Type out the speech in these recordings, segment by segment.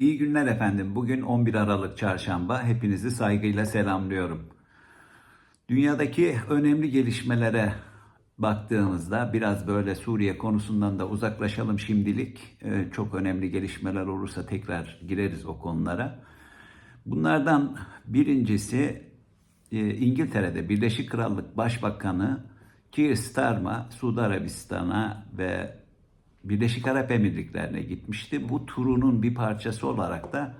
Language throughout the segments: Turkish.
İyi günler efendim. Bugün 11 Aralık Çarşamba. Hepinizi saygıyla selamlıyorum. Dünyadaki önemli gelişmelere baktığımızda biraz böyle Suriye konusundan da uzaklaşalım şimdilik. Ee, çok önemli gelişmeler olursa tekrar gireriz o konulara. Bunlardan birincisi e, İngiltere'de Birleşik Krallık Başbakanı Keir Starmer Suudi Arabistan'a ve Birleşik Arap Emirlikleri'ne gitmişti. Bu turunun bir parçası olarak da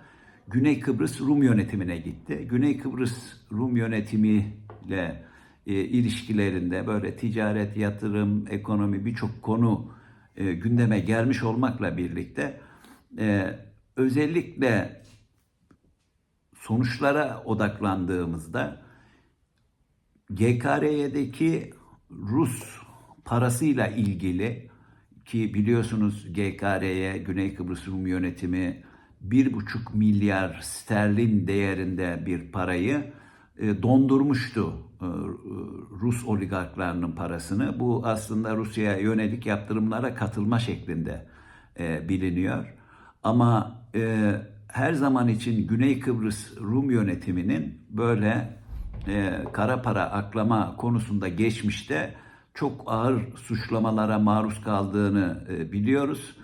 Güney Kıbrıs Rum yönetimine gitti. Güney Kıbrıs Rum yönetimiyle e, ilişkilerinde böyle ticaret, yatırım, ekonomi birçok konu e, gündeme gelmiş olmakla birlikte e, özellikle sonuçlara odaklandığımızda GKR'deki Rus parasıyla ilgili ki biliyorsunuz GKR'ye Güney Kıbrıs Rum yönetimi 1,5 milyar sterlin değerinde bir parayı e, dondurmuştu e, Rus oligarklarının parasını. Bu aslında Rusya'ya yönelik yaptırımlara katılma şeklinde e, biliniyor. Ama her zaman için Güney Kıbrıs Rum yönetiminin böyle kara para aklama konusunda geçmişte çok ağır suçlamalara maruz kaldığını biliyoruz.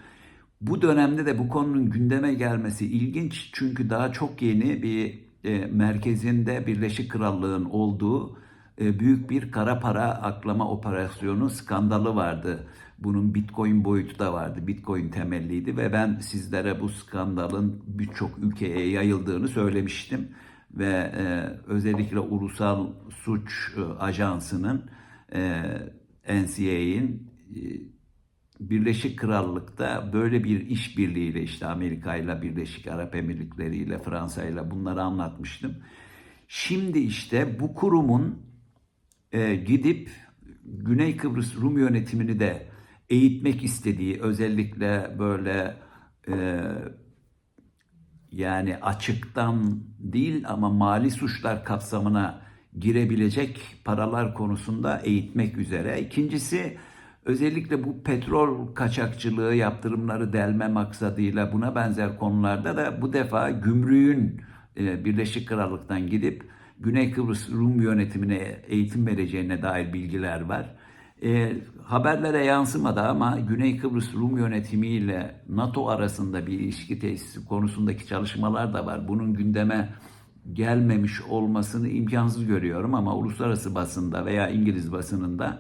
Bu dönemde de bu konunun gündeme gelmesi ilginç çünkü daha çok yeni bir e, merkezinde Birleşik Krallığın olduğu e, büyük bir kara para aklama operasyonu skandalı vardı. Bunun Bitcoin boyutu da vardı. Bitcoin temelliydi ve ben sizlere bu skandalın birçok ülkeye yayıldığını söylemiştim ve e, özellikle Ulusal Suç e, Ajansı'nın e, NCA'in e, Birleşik Krallık'ta böyle bir işbirliğiyle işte Amerika ile Birleşik Arap Emirlikleri ile Fransa ile bunları anlatmıştım. Şimdi işte bu kurumun e, gidip Güney Kıbrıs Rum yönetimini de eğitmek istediği özellikle böyle e, yani açıktan değil ama mali suçlar kapsamına girebilecek paralar konusunda eğitmek üzere. İkincisi özellikle bu petrol kaçakçılığı yaptırımları delme maksadıyla buna benzer konularda da bu defa gümrüğün e, Birleşik Krallık'tan gidip Güney Kıbrıs Rum yönetimine eğitim vereceğine dair bilgiler var. E, haberlere yansımadı ama Güney Kıbrıs Rum yönetimiyle NATO arasında bir ilişki tesisi konusundaki çalışmalar da var. Bunun gündeme gelmemiş olmasını imkansız görüyorum ama uluslararası basında veya İngiliz basınında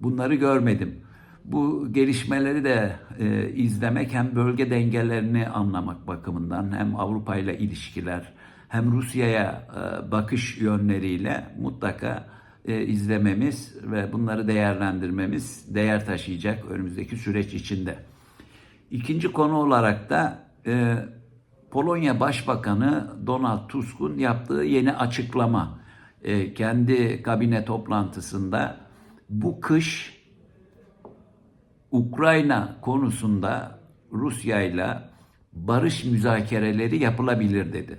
bunları görmedim. Bu gelişmeleri de e, izlemek hem bölge dengelerini anlamak bakımından hem Avrupa ile ilişkiler hem Rusya'ya e, bakış yönleriyle mutlaka e, izlememiz ve bunları değerlendirmemiz değer taşıyacak önümüzdeki süreç içinde. İkinci konu olarak da e, Polonya Başbakanı Donald Tusk'un yaptığı yeni açıklama. E, kendi kabine toplantısında bu kış Ukrayna konusunda Rusya ile barış müzakereleri yapılabilir dedi.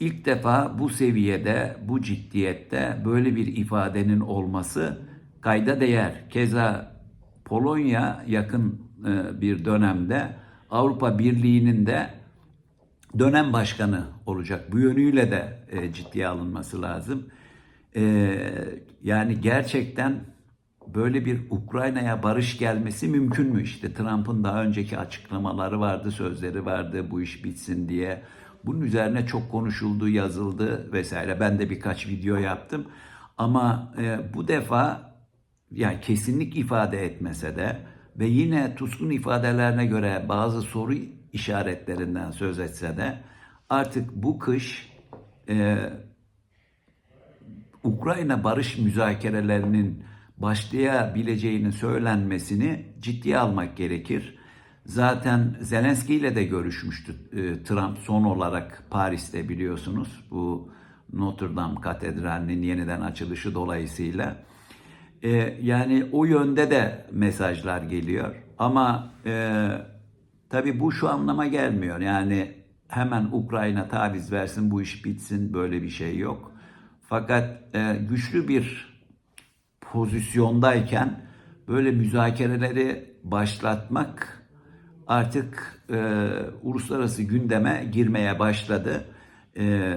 İlk defa bu seviyede, bu ciddiyette böyle bir ifadenin olması kayda değer. Keza Polonya yakın e, bir dönemde Avrupa Birliği'nin de dönem başkanı olacak. Bu yönüyle de e, ciddiye alınması lazım. E, yani gerçekten böyle bir Ukrayna'ya barış gelmesi mümkün mü? İşte Trump'ın daha önceki açıklamaları vardı, sözleri vardı bu iş bitsin diye. Bunun üzerine çok konuşuldu, yazıldı vesaire. Ben de birkaç video yaptım. Ama e, bu defa yani kesinlik ifade etmese de ve yine Tusk'un ifadelerine göre bazı soru işaretlerinden söz etse de artık bu kış e, Ukrayna barış müzakerelerinin başlayabileceğinin söylenmesini ciddiye almak gerekir. Zaten Zelenski ile de görüşmüştü e, Trump son olarak Paris'te biliyorsunuz bu Notre Dame Katedrali'nin yeniden açılışı dolayısıyla. E, yani o yönde de mesajlar geliyor ama e, tabii bu şu anlama gelmiyor yani hemen Ukrayna taviz versin bu iş bitsin böyle bir şey yok. Fakat e, güçlü bir pozisyondayken böyle müzakereleri başlatmak artık e, uluslararası gündeme girmeye başladı. E,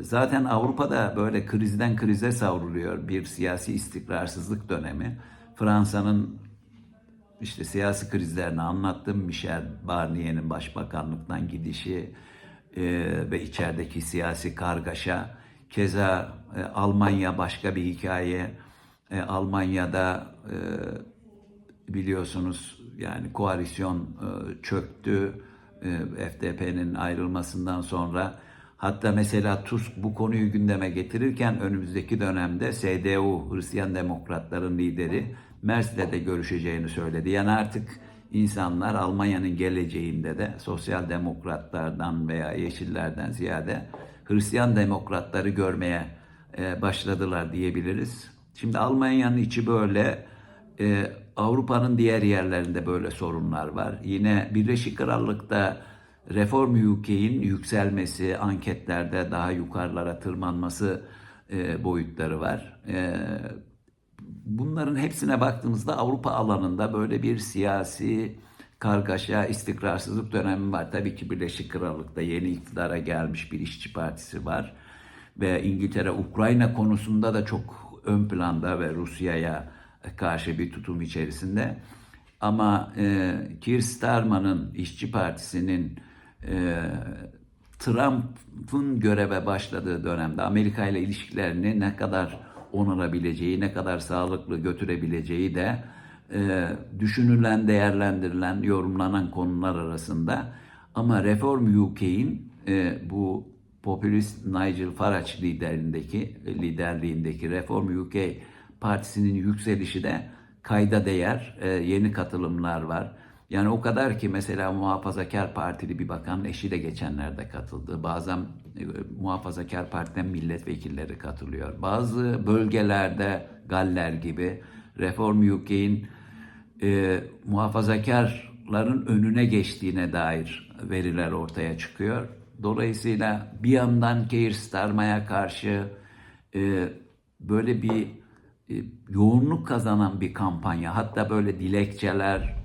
zaten Avrupa'da böyle krizden krize savruluyor bir siyasi istikrarsızlık dönemi. Fransa'nın işte siyasi krizlerini anlattım. Michel Barnier'in başbakanlıktan gidişi e, ve içerideki siyasi kargaşa. Keza e, Almanya başka bir hikaye. E, Almanya'da e, biliyorsunuz yani koalisyon e, çöktü e, FDP'nin ayrılmasından sonra. Hatta mesela Tusk bu konuyu gündeme getirirken önümüzdeki dönemde CDU, Hristiyan Demokratların lideri Merz'le görüşeceğini söyledi. Yani artık insanlar Almanya'nın geleceğinde de sosyal demokratlardan veya yeşillerden ziyade Hristiyan demokratları görmeye e, başladılar diyebiliriz. Şimdi Almanya'nın içi böyle, e, Avrupa'nın diğer yerlerinde böyle sorunlar var. Yine Birleşik Krallık'ta Reform UK'in yükselmesi, anketlerde daha yukarılara tırmanması e, boyutları var. Bunların hepsine baktığımızda Avrupa alanında böyle bir siyasi kargaşa, istikrarsızlık dönemi var. Tabii ki Birleşik Krallık'ta yeni iktidara gelmiş bir işçi partisi var. Ve İngiltere Ukrayna konusunda da çok ön planda ve Rusya'ya karşı bir tutum içerisinde. Ama e, Keir Starmer'ın işçi partisinin e, Trump'ın göreve başladığı dönemde Amerika ile ilişkilerini ne kadar onarabileceği, ne kadar sağlıklı götürebileceği de e, düşünülen, değerlendirilen, yorumlanan konular arasında. Ama Reform UK'in e, bu popülist Nigel Farage liderliğindeki liderliğindeki Reform UK partisinin yükselişi de kayda değer. E, yeni katılımlar var. Yani o kadar ki mesela muhafazakar partili bir bakan eşi de geçenlerde katıldı. Bazen e, muhafazakar partiden milletvekilleri katılıyor. Bazı bölgelerde Galler gibi Reform UK'in e, muhafazakarların önüne geçtiğine dair veriler ortaya çıkıyor. Dolayısıyla bir yandan Keir Starmer'a karşı e, böyle bir e, yoğunluk kazanan bir kampanya, hatta böyle dilekçeler,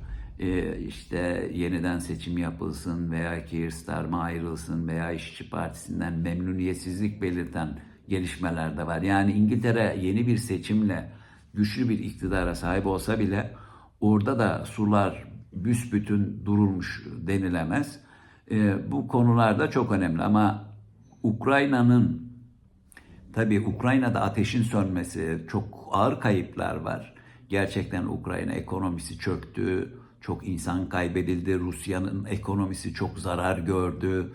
e, işte yeniden seçim yapılsın veya Keir Starmer ayrılsın veya İşçi Partisi'nden memnuniyetsizlik belirten gelişmeler de var. Yani İngiltere yeni bir seçimle güçlü bir iktidara sahip olsa bile orada da sular büsbütün durulmuş denilemez. E, bu konularda çok önemli ama Ukrayna'nın tabii Ukrayna'da ateşin sönmesi çok ağır kayıplar var. Gerçekten Ukrayna ekonomisi çöktü, çok insan kaybedildi, Rusya'nın ekonomisi çok zarar gördü.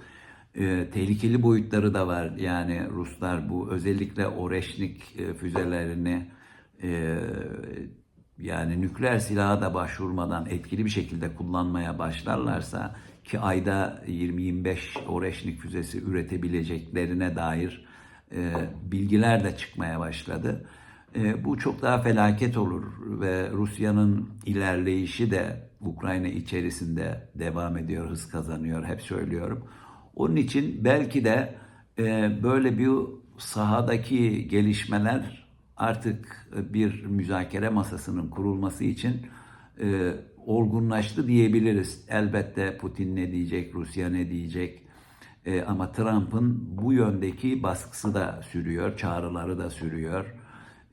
E, tehlikeli boyutları da var. Yani Ruslar bu özellikle Oreşnik e, füzelerini e, yani nükleer silaha da başvurmadan etkili bir şekilde kullanmaya başlarlarsa ki ayda 20-25 Oreşnik füzesi üretebileceklerine dair e, bilgiler de çıkmaya başladı. E, bu çok daha felaket olur ve Rusya'nın ilerleyişi de Ukrayna içerisinde devam ediyor, hız kazanıyor, hep söylüyorum. Onun için belki de e, böyle bir sahadaki gelişmeler artık bir müzakere masasının kurulması için e, olgunlaştı diyebiliriz. Elbette Putin ne diyecek, Rusya ne diyecek, e, ama Trump'ın bu yöndeki baskısı da sürüyor, çağrıları da sürüyor.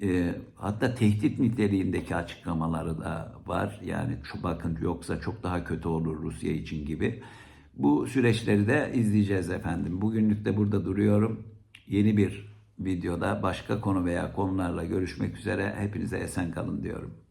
E, hatta tehdit niteliğindeki açıklamaları da var. Yani şu bakın yoksa çok daha kötü olur Rusya için gibi. Bu süreçleri de izleyeceğiz efendim. Bugünlük de burada duruyorum. Yeni bir videoda başka konu veya konularla görüşmek üzere. Hepinize esen kalın diyorum.